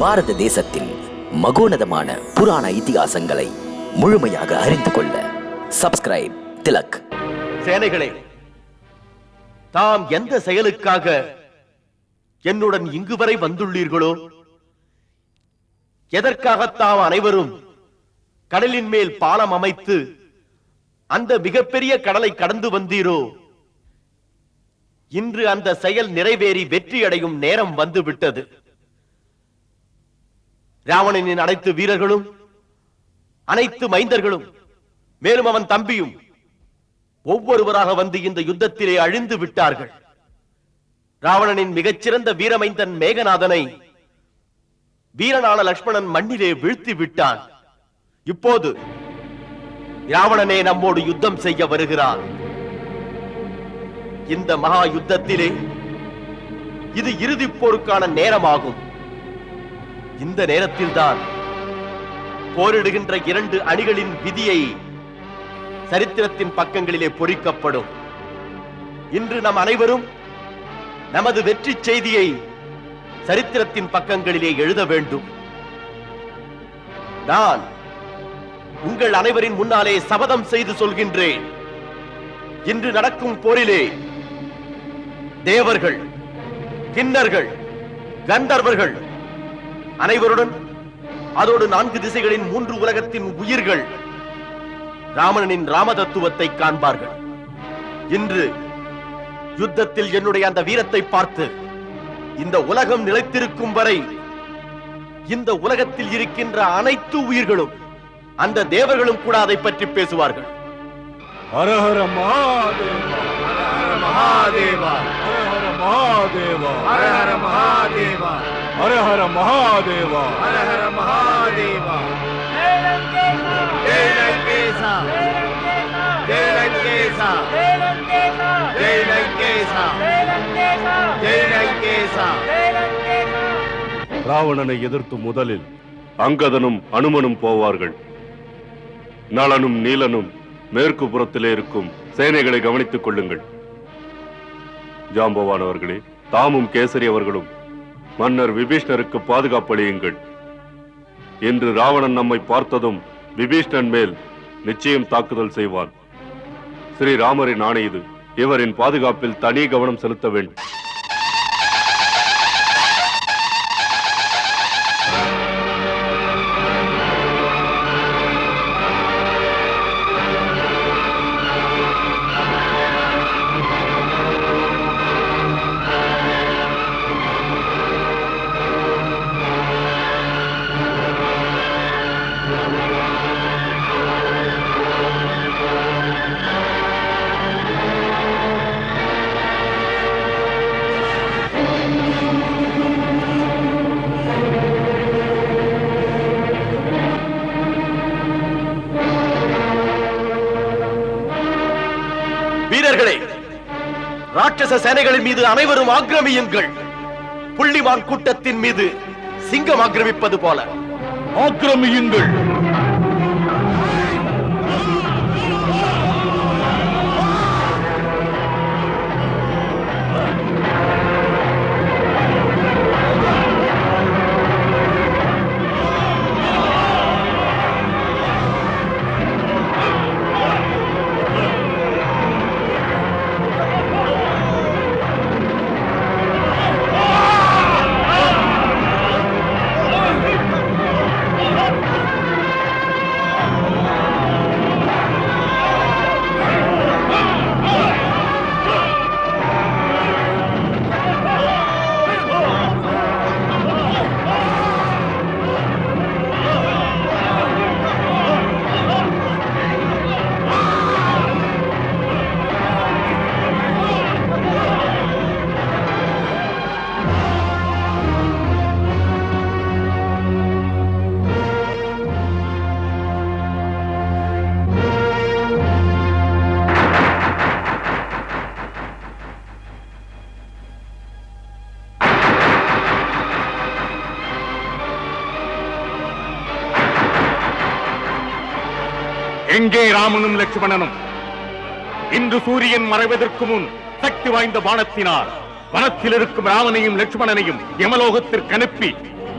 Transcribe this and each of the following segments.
பாரத தேசத்தின் மகோனதமான புராண இதிகாசங்களை முழுமையாக அறிந்து கொள்ள சப்ஸ்கிரைப் திலக். சேனைகளே தாம் எந்த செயலுக்காக என்னுடன் இங்கு வரை வந்துள்ளீர்களோ எதற்காக தாம் அனைவரும் கடலின் மேல் பாலம் அமைத்து அந்த மிகப்பெரிய கடலை கடந்து வந்தீரோ இன்று அந்த செயல் நிறைவேறி வெற்றியடையும் நேரம் வந்து விட்டது ராவணனின் அனைத்து வீரர்களும் அனைத்து மைந்தர்களும் மேலும் அவன் தம்பியும் ஒவ்வொருவராக வந்து இந்த யுத்தத்திலே அழிந்து விட்டார்கள். ராவணனின் மிகச்சிறந்த வீரமைந்தன் மேகநாதனை வீரனான லக்ஷ்மணன் மண்ணிலே வீழ்த்தி விட்டான். இப்போது ராவணனே நம்மோடு யுத்தம் செய்ய வருகிறான். இந்த மகா யுத்தத்திலே இது இறுதிப் போருக்கான நேரமாகும். இந்த நேரத்தில்தான் போரிடுகின்ற இரண்டு அணிகளின் விதியை சரித்திரத்தின் பக்கங்களிலே பொறிக்கப்படும். இன்று நம் அனைவரும் நமது வெற்றி செய்தியை சரித்திரத்தின் பக்கங்களிலே எழுத வேண்டும். நான் உங்கள் அனைவரின் முன்னாலே சபதம் செய்து சொல்கின்றேன். இன்று நடக்கும் போரிலே தேவர்கள் கிண்ணர்கள் கந்தர்வர்கள் அனைவருடன் அதோடு நான்கு திசைகளின் மூன்று உலகத்தின் உயிர்கள் ராமனின் ராம தத்துவத்தை காண்பார்கள். இன்று யுத்தத்தில் என்னுடைய அந்த வீரத்தை பார்த்து இந்த உலகம் நிலைத்திருக்கும் வரை இந்த உலகத்தில் இருக்கின்ற அனைத்து உயிர்களும் அந்த தேவர்களும் கூட அதை பற்றி பேசுவார்கள். ஹரஹர ஹர மகாதேவா மகாதேவா மகாதேவா. ஹர ஹர மகாதேவா. ஹர ஹர மகாதேவா. ஜெய லங்கேசா ஜெய லங்கேசா ஜெய லங்கேசா ஜெய லங்கேசா ராவணனை எதிர்த்து முதலில் அங்கதனும் அனுமனும் போவார்கள். நளனும் நீலனும் மேற்கு புறத்திலே இருக்கும் சேனைகளை கவனித்துக் கொள்ளுங்கள். ஜாம்பவான் அவர்களே தாமும் கேசரி அவர்களும் மன்னர் விபீஷ்ணருக்கு பாதுகாப்பளியுங்கள் என்று ராவணன் நம்மை பார்த்ததும் விபீஷ்ணன் மேல் நிச்சயம் தாக்குதல் செய்வான். ஸ்ரீராமரின் ஆணை இது. இவரின் பாதுகாப்பில் தனி கவனம் செலுத்த வேண்டும். ராட்சச சேனைகளின் மீது அனைவரும் ஆக்கிரமியுங்கள். புள்ளிமான் கூட்டத்தின் மீது சிங்கம் ஆக்கிரமிப்பது போல. ஆக்கிரமியுங்கள். எங்கே ராமனும் லட்சுமணனும் இன்று சூரியன் மறைவதற்கு முன் சக்தி வாய்ந்த பானத்தினால் வனத்தில் இருக்கும் ராமனையும் லட்சுமணனையும் யமலோகத்திற்கு அனுப்பி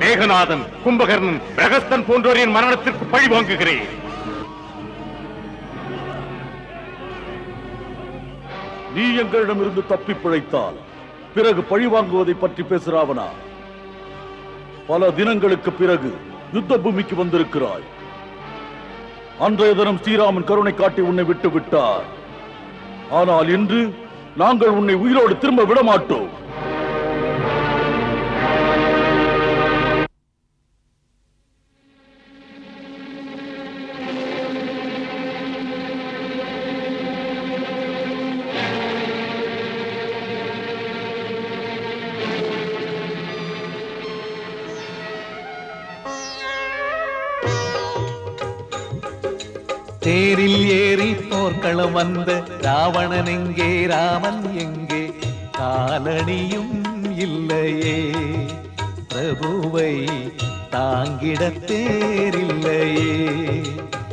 மேகநாதன் கும்பகர்ணன் பிரகஸ்தன் போன்றோரின் மரணத்திற்கு பழி வாங்குகிறேன். நீ எங்களிடமிருந்து தப்பி பிழைத்தால் பிறகு பழி வாங்குவதை பற்றி பேசுறாவனா பல தினங்களுக்கு பிறகு யுத்த பூமிக்கு வந்திருக்கிறாய். அன்றைய தினம் ஸ்ரீராமன் கருணை காட்டி உன்னை விட்டு விட்டார். ஆனால் இன்று நாங்கள் உன்னை உயிரோடு திரும்ப விட தேரில் ஏறி போர்க்களம் வந்த ராவணன் எங்கே ராமன் எங்கே? காலணியும் இல்லையே. பிரபுவை தாங்கிட தேரில்லையே.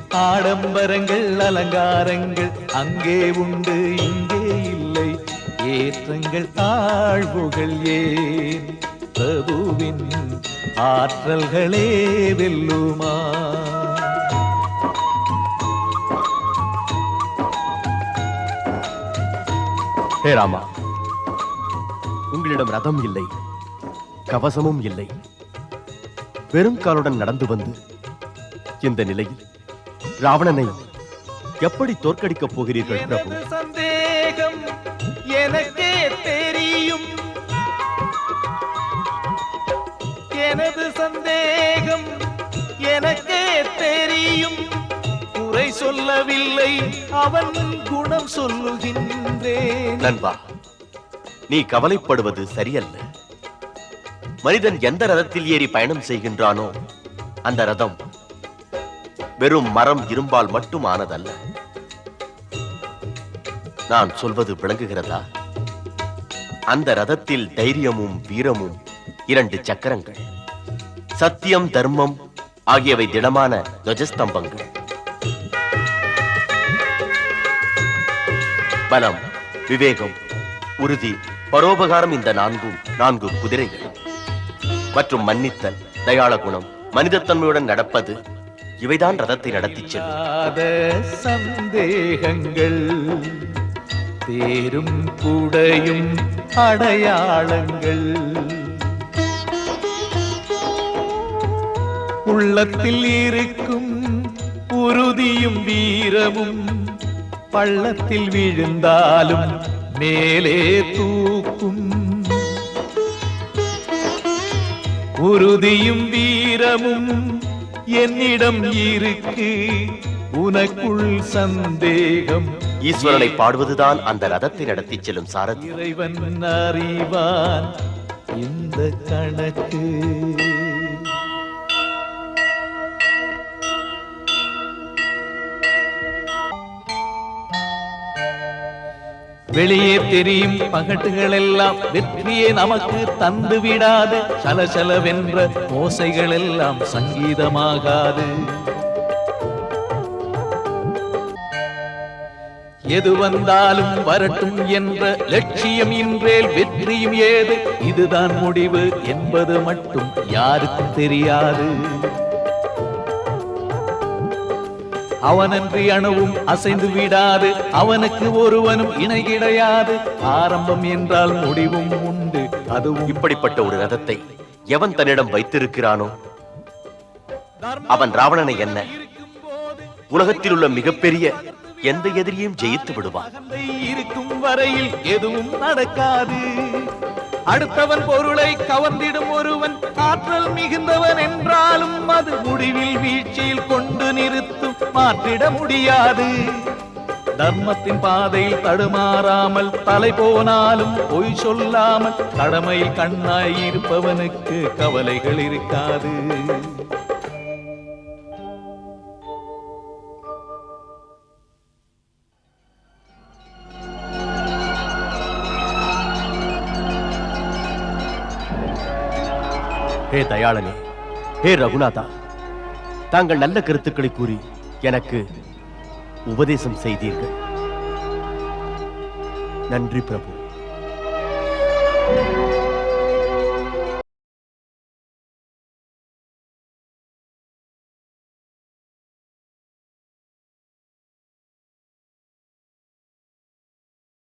ஆடம்பரங்கள் அலங்காரங்கள் அங்கே உண்டு இங்கே இல்லை. ஏற்றங்கள் தாழ்வுகள் ஏன்? பிரபுவின் ஆற்றல்களே வெல்லுமா? ஹே ராமா. உங்களிடம் ரதம் இல்லை கவசமும் இல்லை. வெறும் காலுடன் நடந்து வந்து இந்த நிலையில் ராவணனை எப்படி தோற்கடிக்கப் போகிறீர்கள் பிரபு? அவன் குணம் சொல்லுகின்றேன். நண்பா நீ கவலைப்படுவது சரியல்ல. மனிதன் எந்த ரதத்தில் ஏறி பயணம் செய்கின்றானோ அந்த ரதம் வெறும் மரம் இரும்பால் மட்டும் ஆனதல்ல. நான் சொல்வது விளங்குகிறதா? அந்த ரதத்தில் தைரியமும் வீரமும் இரண்டு சக்கரங்கள் சத்தியம் தர்மம் ஆகியவை திடமான துவஜஸ்தம்பங்கள். பலம் விவேகம் உறுதி பரோபகாரம் இந்த நான்கும் நான்கு குதிரைகள். மற்றும் மன்னித்தல் தயாள குணம் மனிதத்தன்மையுடன் நடப்பது இவைதான் ரதத்தை நடத்தி செல்லும் சந்தேகங்கள் தேரும் கூடையும் அடையாளங்கள். உள்ளத்தில் இருக்கும் உறுதியும் வீரமும் பள்ளத்தில் விழுந்தாலும் மேலே தூக்கும். உறுதியும் வீரமும் என்னிடம் இருக்கு. உனக்குள் சந்தேகம் ஈஸ்வரனை பாடுவதுதான் அந்த ரதத்தை நடத்திச் செல்லும் சாரதி. இறைவன் அறிவான் இந்த கணக்கு. வெளியே தெரியும் பகட்டுகள் எல்லாம் வெற்றியை நமக்கு தந்து விடாது சலசலவென்ற ஓசைகள் எல்லாம் சங்கீதமாகாது. எது வந்தாலும் வரட்டும் என்ற லட்சியம் இன்றேல் வெற்றியும் ஏது? இதுதான் முடிவு என்பது மட்டும் யாருக்கும் தெரியாது. அவனன்றி அணுவும் அசைந்து விடாது. அவனுக்கு ஒருவனும் இணை கிடையாது. ஆரம்பம் என்றால் முடிவும் உண்டு. அதுவும் இப்படிப்பட்ட ஒரு ரதத்தை எவன் தன்னிடம் வைத்திருக்கிறானோ அவன் ராவணனை என்ன? உலகத்தில் உள்ள மிகப்பெரிய எந்த எதிரியும் ஜெயித்து விடுவான். இருக்கும் வரையில் எதுவும் நடக்காது. அடுத்தவன் பொருளை கவர்ந்திடும் ஒருவன் ஆற்றல் மிகுந்தவன் என்றாலும் அது முடிவில் வீழ்ச்சியில் கொண்டு நிறுத்தும் மாற்றிட முடியாது. தர்மத்தின் பாதையில் தடுமாறாமல் தலை போனாலும் பொய் சொல்லாமல் கடமையில் கண்ணாய் இருப்பவனுக்கு கவலைகள் இருக்காது. ஹே தயாளனே ஹே ரகுநாதா. தாங்கள் நல்ல கருத்துக்களை கூறி எனக்கு உபதேசம் செய்தீர்கள். நன்றி பிரபு.